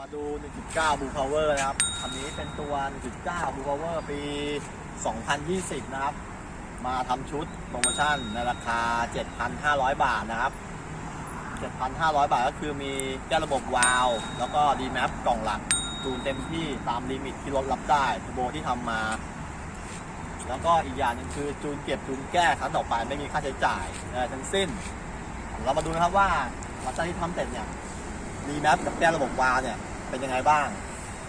มาดู 1.9 Blue Power นะครับ คันนี้เป็นตัว 1.9 Blue Power ปี 2020 นะครับ มาทำชุดโปรโมชั่นในราคา 7,500 บาทนะครับ 7,500 บาทก็คือมีแก้ระบบวาล์วแล้วก็ D-Map กล่องหลักจูนเต็มที่ตามลิมิตที่รถรับได้ทโบที่ทำมา แล้วก็อีกอย่างหนึงคือจูนเก็บจูนแก้ครั้งต่อไปไม่มีค่าใช้จ่ายทั้งสิ้น เรามาดูนะครับว่าหลังจากที่ทำเสร็จเนี่ย ดีแมปกับแก้ระบบวาเนี่ยเป็นยังไงบ้าง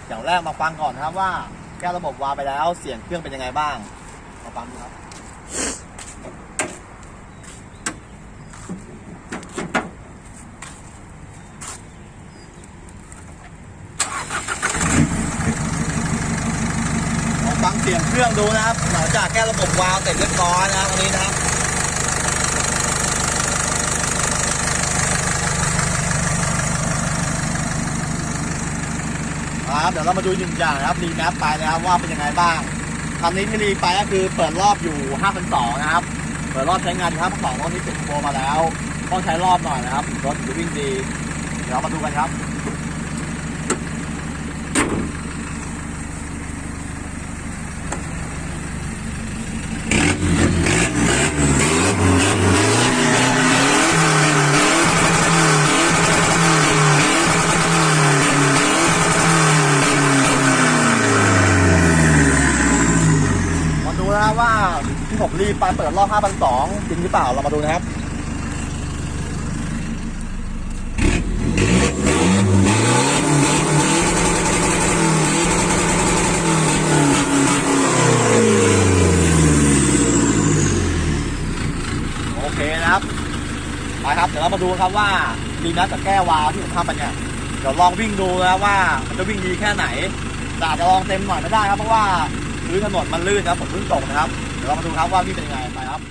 อย่างแรกมาฟังก่อนครับว่าแก้ระบบวาไปแล้วเสียงเครื่องเป็นยังไงบ้างมาฟังดูครับลองฟังเสียงเครื่องดูนะครับ หลังจากแก้ระบบวาล์วเสร็จเรียบร้อยนะครับอันนี้นะครับ ครับ เดี๋ยวเรามาดูหนึ่งอย่างนะครับรีแมปไปนะครับว่าเป็นยังไงบ้างคำนี้ที่รีไปก็คือเปิดรอบอยู่5,200นะครับ เปิดรอบใช้งานที่5,200รถนี้ติดโปรมาแล้วต้องใช้รอบหน่อยนะครับรถถึงจะวิ่งดี เดี๋ยวมาดูกันครับ มาดูนะครับ ว่าที่ผมรีบไปเปิดรอบ5,200จริงหรือเปล่าเรามาดูนะครับโอเคนะครับไปครับเดี๋ยวเรามาดูครับว่าดีนัทกับแก้วาวที่ผมทำไปเนี่ยเดี๋ยวลองวิ่งดูนะว่ามันจะวิ่งดีแค่ไหนแต่อาจจะลองเต็มหน่อยไม่ได้ครับเพราะว่า พื้นถนนมันลื่นครับผมเพิ่งตกนะครับเดี๋ยวเรามาดูครับว่าพี่เป็นยังไงไปครับ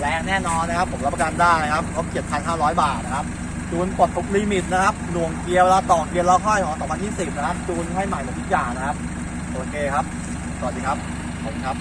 แรงแน่นอนนะครับ ผมรับประกันได้นะครับครบ7,500 บาทนะครับจูนปลดทุกลิมิตนะครับหน่วงเกียร์เวลาต่อเกียร์เราค่อยของ 2020 นะครับจูนให้ใหม่หมดทุกอย่างนะครับ โอเคครับ สวัสดีครับขอบคุณครับ